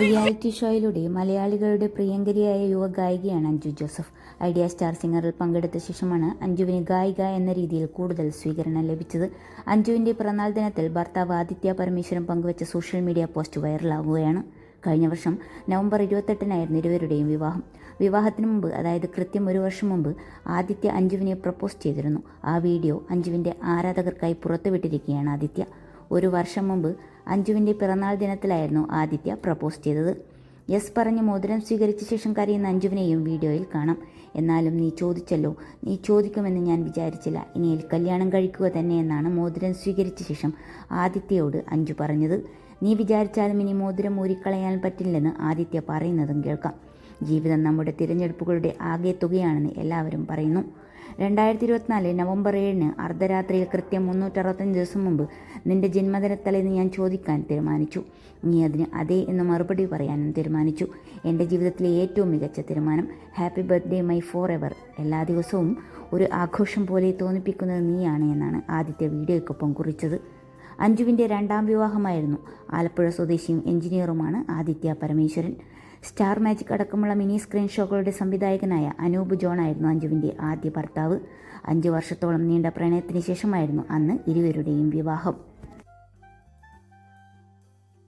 Reality ഷോയിലൂടെ മലയാളികളുടെ പ്രിയങ്കരിയായ യുവ ഗായികയാണ് അഞ്ജു ജോസഫ്. ഐഡിയ സ്റ്റാർ സിംഗറിൽ പങ്കെടുത്ത ശേഷമാണ് അഞ്ജുവിന് ഗായിക എന്ന രീതിയിൽ കൂടുതൽ സ്വീകരണം ലഭിച്ചത്. അഞ്ജുവിന്റെ പിറന്നാൾ ദിനത്തിൽ ഭർത്താവ് ആദിത്യ പരമേശ്വരൻ പങ്കുവച്ച സോഷ്യൽ മീഡിയ പോസ്റ്റ് വൈറലാവുകയാണ്. കഴിഞ്ഞ വർഷം നവംബർ ഇരുപത്തെട്ടിനായിരുന്നു ഇരുവരുടെയും വിവാഹം. വിവാഹത്തിന് മുമ്പ് അതായത് കൃത്യം ഒരു വർഷം മുമ്പ് ആദിത്യ അഞ്ജുവിനെ പ്രപ്പോസ് ചെയ്തിരുന്നു. ആ വീഡിയോ അഞ്ജുവിന്റെ ആരാധകർക്കായി പുറത്തുവിട്ടിരിക്കുകയാണ് ആദിത്യ. ഒരു വർഷം മുമ്പ് അഞ്ജുവിന്റെ പിറന്നാൾ ദിനത്തിലായിരുന്നു ആദിത്യ പ്രപ്പോസ് ചെയ്തത്. യെസ് പറഞ്ഞ് മോതിരം സ്വീകരിച്ച ശേഷം കരയുന്ന അഞ്ജുവിനെയും വീഡിയോയിൽ കാണാം. എന്നാലും നീ ചോദിച്ചല്ലോ നീ ചോദിക്കുമെന്ന് ഞാൻ വിചാരിച്ചില്ല. ഇനിയിൽ കല്യാണം കഴിക്കുക തന്നെയെന്നാണ് മോതിരം സ്വീകരിച്ച ശേഷം ആദിത്യയോട് അഞ്ജു പറഞ്ഞത്. നീ വിചാരിച്ചാലും ഇനി മോതിരം ഊരിക്കളയാൻ പറ്റില്ലെന്ന് ആദിത്യ പറയുന്നതും കേൾക്കാം. ജീവിതം നമ്മുടെ തിരഞ്ഞെടുപ്പുകളുടെ ആകെ തുകയാണെന്ന് എല്ലാവരും പറയുന്നു. രണ്ടായിരത്തി ഇരുപത്തിനാല് നവംബർ ഏഴിന് അർദ്ധരാത്രിയിൽ കൃത്യം മുന്നൂറ്ററുപത്തഞ്ച് ദിവസം മുമ്പ് നിന്റെ ജന്മദിനത്തലേന്ന് ഞാൻ ചോദിക്കാൻ തീരുമാനിച്ചു. നീ അതിന് അതെ എന്ന് മറുപടി പറയാനും തീരുമാനിച്ചു. എന്റെ ജീവിതത്തിലെ ഏറ്റവും മികച്ച തീരുമാനം happy birthday my forever എല്ലാ ദിവസവും ഒരു ആഘോഷം പോലെ തോന്നിപ്പിക്കുന്നത് നീയാണ് എന്നാണ് ആദ്യത്തെ വീഡിയോയ്ക്കൊപ്പം കുറിച്ചത്. അഞ്ജുവിന്റെ രണ്ടാം വിവാഹമായിരുന്നു. ആലപ്പുഴ സ്വദേശിയും എഞ്ചിനീയറുമാണ് ആദിത്യ പരമേശ്വരൻ. സ്റ്റാർ മാജിക് അടക്കമുള്ള മിനി സ്ക്രീൻ ഷോകളുടെ സംവിധായകനായ അനൂപ് ജോൺ ആയിരുന്നു അഞ്ജുവിന്റെ ആദ്യ ഭർത്താവ്. അഞ്ച് വർഷത്തോളം നീണ്ട പ്രണയത്തിന് ശേഷമായിരുന്നു അന്ന് ഇരുവരുടെയും വിവാഹം.